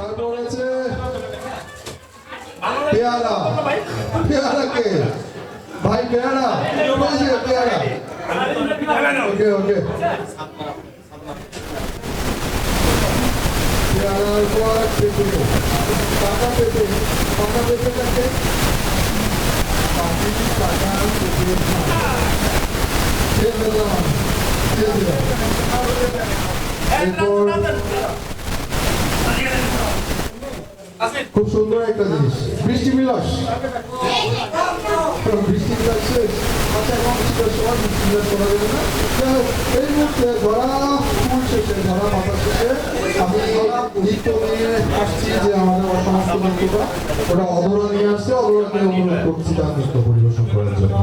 তারপর আছে পেয়ারা। পেয়ারা কে ভাই, পেয়ারা। বলছে পেয়ারা। ওকে ওকে। পেয়ারার পর পেঁপে কাঁচা পেঁপে কাঁচা পেঁপে কাছে কাঁচা পেঁপে খুব সুন্দর একটা জিনিস। বৃষ্টি বিলাস? বৃষ্টি বিলাস করা যাবে না। এই মুহূর্তে ফুল আমি আসছি যে আমাদের ওটা অধরা নিয়ে আসছে অধরাকে অনুরোধ করছি তার নৃত্য পরিবেশন করার জন্য।